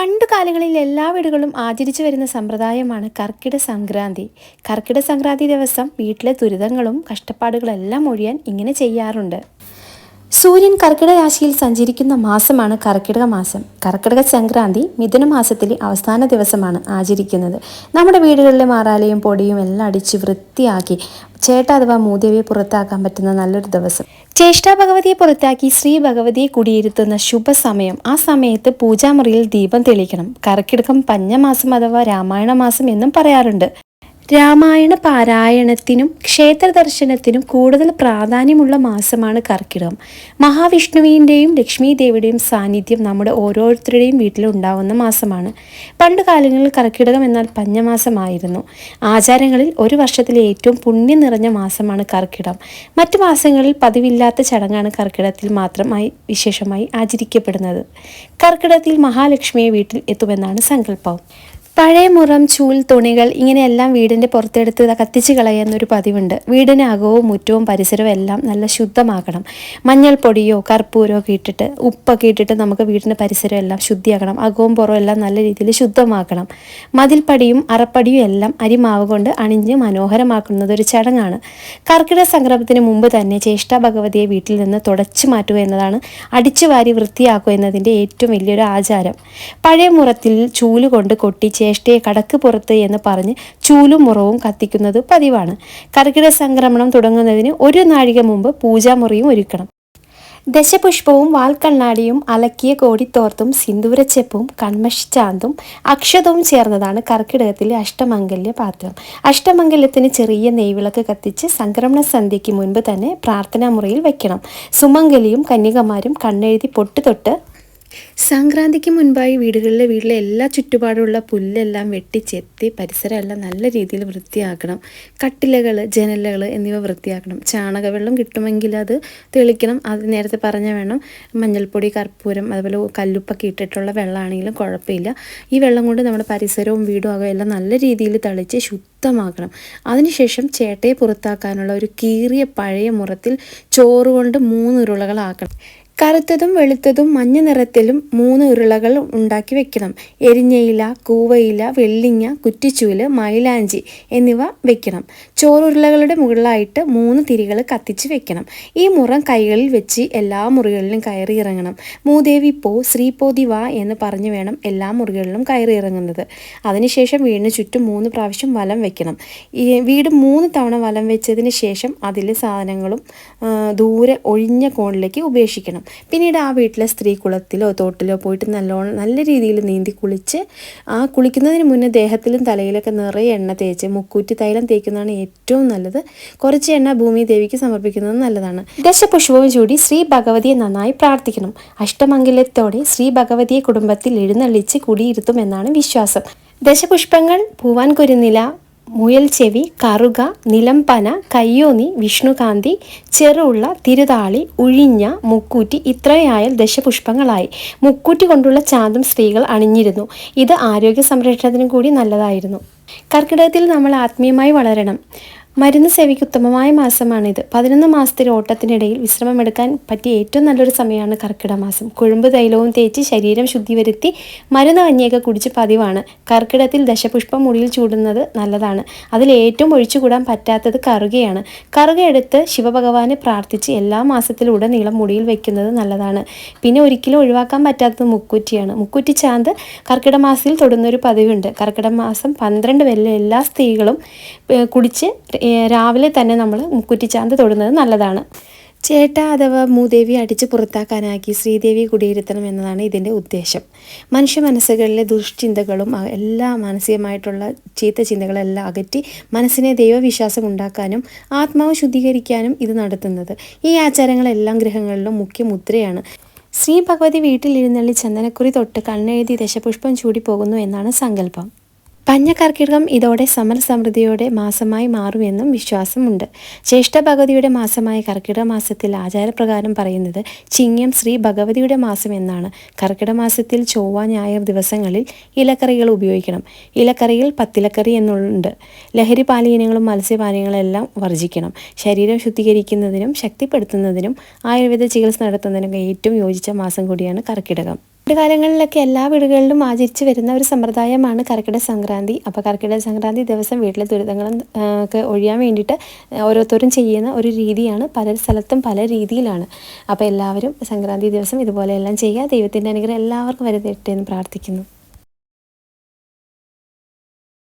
പണ്ട് കാലങ്ങളിൽ എല്ലാ വീടുകളും ആചരിച്ചു വരുന്ന സമ്പ്രദായമാണ് കർക്കിട സംക്രാന്തി. കർക്കിട സംക്രാന്തി ദിവസം വീട്ടിലെ ദുരിതങ്ങളും കഷ്ടപ്പാടുകളെല്ലാം ഒഴിയാൻ ഇങ്ങനെ ചെയ്യാറുണ്ട്. സൂര്യൻ കർക്കിടക രാശിയിൽ സഞ്ചരിക്കുന്ന മാസമാണ് കർക്കിടക മാസം. കർക്കിടക സംക്രാന്തി മിഥുന മാസത്തിലെ അവസാന ദിവസമാണ് ആചരിക്കുന്നത്. നമ്മുടെ വീടുകളിലെ മാറാലയും പൊടിയും എല്ലാം അടിച്ച് വൃത്തിയാക്കി ചേട്ട അഥവാ മൂദേവിയെ പുറത്താക്കാൻ പറ്റുന്ന നല്ലൊരു ദിവസം. ചേഷ്ടാ ഭഗവതിയെ പുറത്താക്കി ശ്രീ ഭഗവതിയെ കുടിയിരുത്തുന്ന ശുഭസമയം. ആ സമയത്ത് പൂജാമുറിയിൽ ദീപം തെളിയിക്കണം കർക്കിടകം പഞ്ഞമാസം അഥവാ രാമായണ മാസം എന്നും പറയാറുണ്ട്. രാമായണ പാരായണത്തിനും ക്ഷേത്ര ദർശനത്തിനും കൂടുതൽ പ്രാധാന്യമുള്ള മാസമാണ് കർക്കിടകം. മഹാവിഷ്ണുവിന്റെയും ലക്ഷ്മി ദേവിയുടെയും സാന്നിധ്യം നമ്മുടെ ഓരോരുത്തരുടെയും വീട്ടിൽ ഉണ്ടാവുന്ന മാസമാണ്. പണ്ട് കാലങ്ങളിൽ കർക്കിടകം എന്നാൽ പഞ്ഞമാസമായിരുന്നു. ആചാരങ്ങളിൽ ഒരു വർഷത്തിലെ ഏറ്റവും പുണ്യം നിറഞ്ഞ മാസമാണ് കർക്കിടം മറ്റു മാസങ്ങളിൽ പതിവില്ലാത്ത ചടങ്ങാണ് കർക്കിടത്തിൽ മാത്രമായി വിശേഷമായി ആചരിക്കപ്പെടുന്നത്. കർക്കിടത്തിൽ മഹാലക്ഷ്മിയെ വീട്ടിൽ എത്തുമെന്നാണ് സങ്കല്പം. പഴയ മുറം ചൂൽ തുണികൾ ഇങ്ങനെയെല്ലാം വീടിന്റെ പുറത്തെടുത്ത് കത്തിച്ച് കളയുന്നൊരു പതിവുണ്ട്. വീടിന് അകവും മുറ്റവും പരിസരവും എല്ലാം നല്ല ശുദ്ധമാക്കണം മഞ്ഞൾപ്പൊടിയോ കർപ്പൂരോ ഒക്കെ ഇട്ടിട്ട് ഉപ്പൊക്കെ ഇട്ടിട്ട് നമുക്ക് വീടിന്റെ പരിസരം എല്ലാം ശുദ്ധിയാക്കണം അകവും പുറവും എല്ലാം നല്ല രീതിയിൽ ശുദ്ധമാക്കണം മതിൽപ്പടിയും അറപ്പടിയും എല്ലാം അരിമാവ് കൊണ്ട് അണിഞ്ഞ് മനോഹരമാക്കുന്നത് ഒരു ചടങ്ങാണ്. കർക്കിടക സംക്രമത്തിന് മുമ്പ് തന്നെ ചേഷ്ടാ ഭഗവതിയെ വീട്ടിൽ നിന്ന് തുടച്ചു മാറ്റുക എന്നതാണ് അടിച്ചു വാരി വൃത്തിയാക്കുക എന്നതിന്റെ ഏറ്റവും വലിയൊരു ആചാരം. പഴയ മുറത്തിൽ ചൂൽ കൊണ്ട് കൊട്ടി ചേഷ്ടയെ കടക്ക് പുറത്ത് എന്ന് പറഞ്ഞ് ചൂലും മുറവും കത്തിക്കുന്നത് പതിവാണ്. കർക്കിട സംക്രമണം തുടങ്ങുന്നതിന് ഒരു നാഴിക മുമ്പ് പൂജാമുറിയും ഒരുക്കണം. ദശപുഷ്പവും വാൽക്കണ്ണാടിയും അലക്കിയ കോടിത്തോർത്തും സിന്ദൂരച്ചെപ്പും കൺമഷിച്ചാന്തും അക്ഷതവും ചേർന്നതാണ് കർക്കിടകത്തിലെ അഷ്ടമംഗല്യ പാത്രം. അഷ്ടമംഗല്യത്തിന് ചെറിയ നെയ്വിളക്ക് കത്തിച്ച് സംക്രമണ സന്ധ്യയ്ക്ക് മുൻപ് തന്നെ പ്രാർത്ഥനാ മുറിയിൽ വയ്ക്കണം സുമംഗലിയും കന്യകമാരും കണ്ണെഴുതി പൊട്ട് തൊട്ട് സംക്രാന്തിക്ക് മുൻപായി വീടുകളിലെ വീട്ടിലെ എല്ലാ ചുറ്റുപാടുമുള്ള പുല്ലെല്ലാം വെട്ടിച്ചെത്തി പരിസരമെല്ലാം നല്ല രീതിയിൽ വൃത്തിയാക്കണം. കട്ടിലകൾ ജനലുകൾ എന്നിവ വൃത്തിയാക്കണം. ചാണകവെള്ളം കിട്ടുമെങ്കിൽ അത് തെളിക്കണം. അത് നേരത്തെ പറഞ്ഞ വേണം. മഞ്ഞൾപ്പൊടി കർപ്പൂരം അതുപോലെ കല്ലുപ്പൊക്കെ ഇട്ടിട്ടുള്ള വെള്ളമാണെങ്കിലും കുഴപ്പമില്ല. ഈ വെള്ളം കൊണ്ട് നമ്മുടെ പരിസരവും വീടും ആകെ എല്ലാം നല്ല രീതിയിൽ തളിച്ച് ശുദ്ധമാക്കണം. അതിനുശേഷം ചേട്ടയെ പുറത്താക്കാനുള്ള ഒരു കീറിയ പഴയ മുറത്തിൽ ചോറ് കൊണ്ട് മൂന്ന് കറുത്തതും വെളുത്തതും മഞ്ഞ നിറത്തിലും മൂന്ന് ഉരുളകൾ ഉണ്ടാക്കി വെക്കണം. എരിഞ്ഞയില കൂവയില വെള്ളിങ്ങ കുറ്റിച്ചൂൽ മൈലാഞ്ചി എന്നിവ വെക്കണം. ചോറുരുളകളുടെ മുകളിലായിട്ട് മൂന്ന് തിരികൾ കത്തിച്ച് വെക്കണം. ഈ മുറം കൈകളിൽ വെച്ച് എല്ലാ മുറികളിലും കയറി ഇറങ്ങണം. മൂദേവി പോ ശ്രീപോതി വാ എന്ന് പറഞ്ഞു വേണം എല്ലാ മുറികളിലും കയറി ഇറങ്ങുന്നത്. അതിനുശേഷം വീടിന് ചുറ്റും മൂന്ന് പ്രാവശ്യം വലം വെക്കണം. ഈ വീട് മൂന്ന് തവണ വലം വെച്ചതിന് ശേഷം അതിലെ സാധനങ്ങളും ദൂരെ ഒഴിഞ്ഞ കോണിലേക്ക് ഉപേക്ഷിക്കണം. പിന്നീട് ആ വീട്ടിലെ സ്ത്രീ കുളത്തിലോ തോട്ടിലോ പോയിട്ട് നല്ലോണം നല്ല രീതിയിൽ നീന്തി കുളിച്ച് ആ കുളിക്കുന്നതിന് മുന്നേ ദേഹത്തിലും തലയിലൊക്കെ നിറയെ എണ്ണ തേച്ച് മുക്കൂറ്റി തൈലം തേക്കുന്നതാണ് ഏറ്റവും നല്ലത്. കുറച്ച് എണ്ണ ഭൂമി ദേവിക്ക് സമർപ്പിക്കുന്നത് നല്ലതാണ്. ദശപുഷ്പവും ചൂടി ശ്രീ ഭഗവതിയെ നന്നായി പ്രാർത്ഥിക്കണം. അഷ്ടമംഗലത്തോടെ ശ്രീ ഭഗവതിയെ കുടുംബത്തിൽ എഴുന്നള്ളിച്ച് കുടിയിരുത്തുമെന്നാണ് വിശ്വാസം. ദശപുഷ്പങ്ങൾ പൂവാൻ കുരുന്നില മുയൽ ചെവി കറുക നിലംപന കയ്യോന്നി വിഷ്ണുകാന്തി ചെറുള്ള തിരുതാളി ഉഴിഞ്ഞ മുക്കൂറ്റി ഇത്രയായാൽ ദശപുഷ്പങ്ങളായി. മുക്കൂറ്റി കൊണ്ടുള്ള ചാന്തും സ്ത്രീകൾ അണിഞ്ഞിരുന്നു. ഇത് ആരോഗ്യ സംരക്ഷണത്തിനും കൂടി നല്ലതായിരുന്നു. കർക്കിടകത്തിൽ നമ്മൾ ആത്മീയമായി വളരണം. മരുന്ന് സേവയ്ക്ക് ഉത്തമമായ മാസമാണിത്. പതിനൊന്ന് മാസത്തിൽ ഓട്ടത്തിനിടയിൽ വിശ്രമമെടുക്കാൻ പറ്റിയ ഏറ്റവും നല്ലൊരു സമയമാണ് കർക്കിടക മാസം. കുഴുമ്പ് തൈലവും തേച്ച് ശരീരം ശുദ്ധി വരുത്തി മരുന്ന് കഞ്ഞിയൊക്കെ കുടിച്ച് പതിവാണ്. കർക്കിടത്തിൽ ദശപുഷ്പം മുടിയിൽ ചൂടുന്നത് നല്ലതാണ്. അതിൽ ഏറ്റവും ഒഴിച്ചുകൂടാൻ പറ്റാത്തത് കറുകയാണ്. കറുകയെടുത്ത് ശിവഭഗവാനെ പ്രാർത്ഥിച്ച് എല്ലാ മാസത്തിലുടനീളം മുടിയിൽ വെക്കുന്നത് നല്ലതാണ്. പിന്നെ ഒരിക്കലും ഒഴിവാക്കാൻ പറ്റാത്തത് മുക്കുറ്റിയാണ്. മുക്കുറ്റി ചാന്ത് കർക്കിടക മാസത്തിൽ തൊടുന്നൊരു പതിവുണ്ട്. കർക്കിടക മാസം പന്ത്രണ്ട് വരെ എല്ലാ സ്ത്രീകളും കുടിച്ച് രാവിലെ തന്നെ നമ്മൾ മുക്കുറ്റിച്ചാന്ത് തൊടുന്നത് നല്ലതാണ്. ചേട്ട അഥവാ മൂദേവി അടിച്ച് പുറത്താക്കാനാക്കി ശ്രീദേവി കുടിയിരുത്തണം എന്നതാണ് ഇതിന്റെ ഉദ്ദേശം. മനുഷ്യ മനസ്സുകളിലെ ദുഷ്ചിന്തകളും എല്ലാ മാനസികമായിട്ടുള്ള ചീത്ത ചിന്തകളെല്ലാം അകറ്റി മനസ്സിനെ ദൈവവിശ്വാസം ഉണ്ടാക്കാനും ആത്മാവ് ശുദ്ധീകരിക്കാനും ഇത് നടത്തുന്നത്. ഈ ആചാരങ്ങളെല്ലാം ഗ്രഹങ്ങളിലും മുഖ്യ മുദ്രയാണ്. ശ്രീ ഭഗവതി വീട്ടിലിരുന്നള്ളി ചന്ദനക്കുറി തൊട്ട് കണ്ണെഴുതി ദശപുഷ്പം ചൂടി പോകുന്നു എന്നാണ് സങ്കല്പം. പഞ്ഞകർക്കിടകം ഇതോടെ സമൃദ്ധിയോടെ മാസമായി മാറുമെന്നും വിശ്വാസമുണ്ട്. ജ്യേഷ്ഠ ഭഗവതിയുടെ മാസമായ കർക്കിടക മാസത്തിൽ ആചാരപ്രകാരം പറയുന്നത് ചിങ്ങം ശ്രീ ഭഗവതിയുടെ മാസം എന്നാണ് കർക്കിടക മാസത്തിൽ ചൊവ്വ ഞായർ ദിവസങ്ങളിൽ ഇലക്കറികൾ ഉപയോഗിക്കണം. ഇലക്കറിയിൽ പത്തിലക്കറി എന്നുണ്ട്. ലഹരി പാലീനങ്ങളും മത്സ്യപാനീയങ്ങളെല്ലാം വർജിക്കണം. ശരീരം ശുദ്ധീകരിക്കുന്നതിനും ശക്തിപ്പെടുത്തുന്നതിനും ആയുർവേദ ചികിത്സ നടത്തുന്നതിനും ഏറ്റവും യോജിച്ച മാസം കൂടിയാണ് കർക്കിടകം. പണ്ട് കാലങ്ങളിലൊക്കെ എല്ലാ വീടുകളിലും ആചരിച്ചു വരുന്ന ഒരു സമ്പ്രദായമാണ് കർക്കിടക സംക്രാന്തി. അപ്പോൾ കർക്കിടക സംക്രാന്തി ദിവസം വീട്ടിലെ ദുരിതങ്ങളും ഒക്കെ ഒഴിയാൻ വേണ്ടിയിട്ട് ഓരോരുത്തരും ചെയ്യുന്ന ഒരു രീതിയാണ് പല സ്ഥലത്തും പല രീതിയിലാണ്. അപ്പോൾ എല്ലാവരും സംക്രാന്തി ദിവസം ഇതുപോലെയെല്ലാം ചെയ്യുക. ദൈവത്തിന്റെ അനുഗ്രഹം എല്ലാവർക്കും വരെ തരട്ടെ എന്ന് പ്രാർത്ഥിക്കുന്നു.